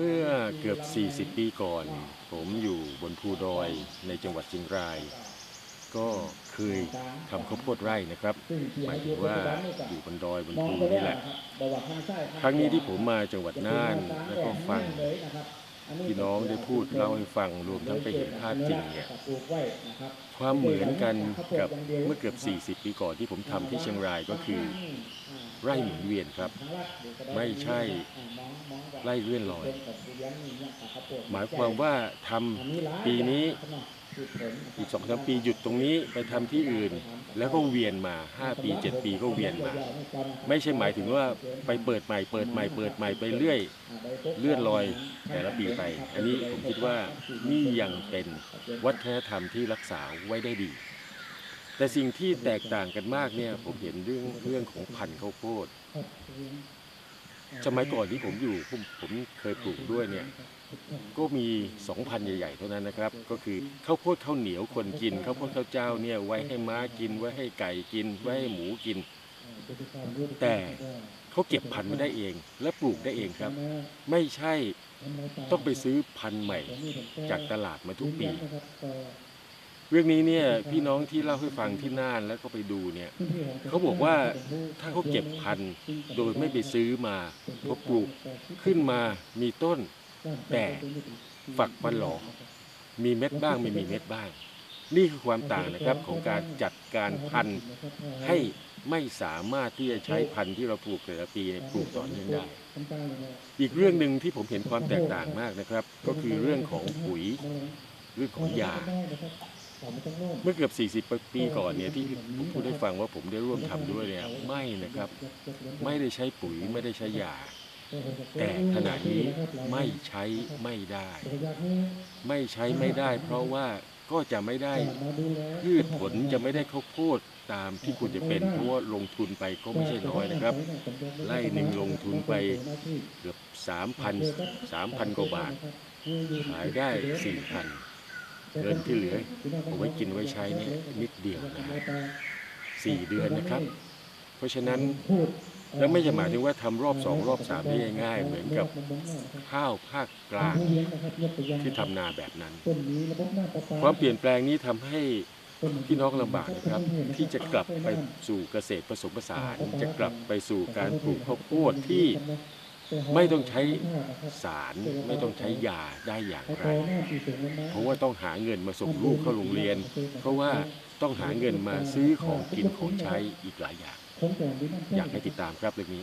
เมื่อเกือบ 40 ปีก่อน ผมอยู่บนภูดอยในจังหวัดเชียงราย ก็เคยทำข้าวโพดไร่นะครับ หมายถึงว่าอยู่บนดอยบนภูนี่แหละ ครั้งนี้ที่ผมมาจังหวัดน่านแล้วก็ฟัง พี่น้องได้พูดเล่าให้ฟังรวมทั้งไปเห็นภาพจริงเนี่ยความเหมือนกันกับเมื่อเกือบ 40 ปีก่อนที่ผมทำที่เชียงรายก็คือ ไร่หมุนเวียนครับ ไม่ใช่ไร่เลื่อนลอย หมายความว่าทำปีนี้ อีกสองสามปีหยุดตรงนี้ไปทำที่อื่น แล้วก็เวียนมา 5 ปี 7 ปีก็เวียนมา ไม่ใช่หมายถึงว่าไปเปิดใหม่เปิดใหม่เปิดใหม่ไปเรื่อยเลื่อนลอยแต่ละปีไป อันนี้ผมคิดว่านี่ยังเป็นวัฒนธรรมที่รักษาไว้ได้ดี แต่สิ่งที่แตกต่างกันมากเนี่ยผมเห็นเรื่องเรื่องของพันธุ์ข้าวโพด สมัยก่อนที่ผมอยู่ผมผมเคยปลูกด้วยเนี่ยก็มีสองพันใหญ่ๆเท่านั้นนะครับ ก็คือข้าวโพดข้าวเหนียวคนกินข้าวโพดข้าวเจ้าเนี่ยไว้ให้ม้ากินไว้ให้ไก่กิน ไว้ให้หมูกิน แต่เขาเก็บพันธุ์มาได้เอง และปลูกได้เองครับ ไม่ใช่ต้องไปซื้อพันธุ์ใหม่ จากตลาดมาทุกปี เรื่องนี้เนี่ยพี่น้องที่เล่าให้ฟังที่น่านแล้วก็ไปดูเนี่ยเขาบอกว่าถ้าเขาเก็บพันธุ์โดยไม่ไปซื้อมาเขาปลูกขึ้นมามีต้นแต่ฝักมันหลอมีเม็ดบ้างไม่มีเม็ดบ้าง นี่คือความต่างนะครับของการจัดการพันธุ์ให้ไม่สามารถที่จะใช้พันธุ์ที่เราปลูกแต่ละปีปลูกต่อเนื่องได้ อีกเรื่องหนึ่งที่ผมเห็นความแตกต่างมากนะครับ ก็คือเรื่องของปุ๋ยเรื่องของยา เมื่อเกือบ 40 ปีก่อนเนี่ยที่ผมพูดให้ฟังว่าผมได้ร่วมทำด้วยเนี่ยไม่นะครับ ไม่ได้ใช้ปุ๋ยไม่ได้ใช้ยา แต่ขณะนี้ไม่ใช้ไม่ได้ ไม่ใช้ไม่ได้ เพราะว่าก็จะไม่ได้พืชผลจะไม่ได้ข้าวโพดตามที่ควรจะเป็นเพราะว่าลงทุนไปก็ไม่ใช่น้อยนะครับไร่หนึ่งลงทุนไปเกือบ3,000 3,000กว่าบาทขายได้4,000 เงินที่เหลือเอาไว้กินไว้ใช้เนี่ยนิดเดียวนะฮะสี่เดือนนะครับ เพราะฉะนั้นแล้วไม่จะหมายถึงว่าทำรอบสองรอบสามได้ง่ายเหมือนกับข้าวภาคกลางที่ทำนาแบบนั้น ความเปลี่ยนแปลงนี้ทำให้พี่น้องลำบากนะครับ ที่จะกลับไปสู่เกษตรผสมผสาน จะกลับไปสู่การปลูกข้าวโพดที่ ไม่ต้องใช้สารไม่ต้องใช้ยาได้อย่างไร เพราะว่าต้องหาเงินมาส่งลูกเข้าโรงเรียน เพราะว่าต้องหาเงินมาซื้อของกินของใช้อีกหลายอย่าง อยากให้ติดตามครับเรื่องนี้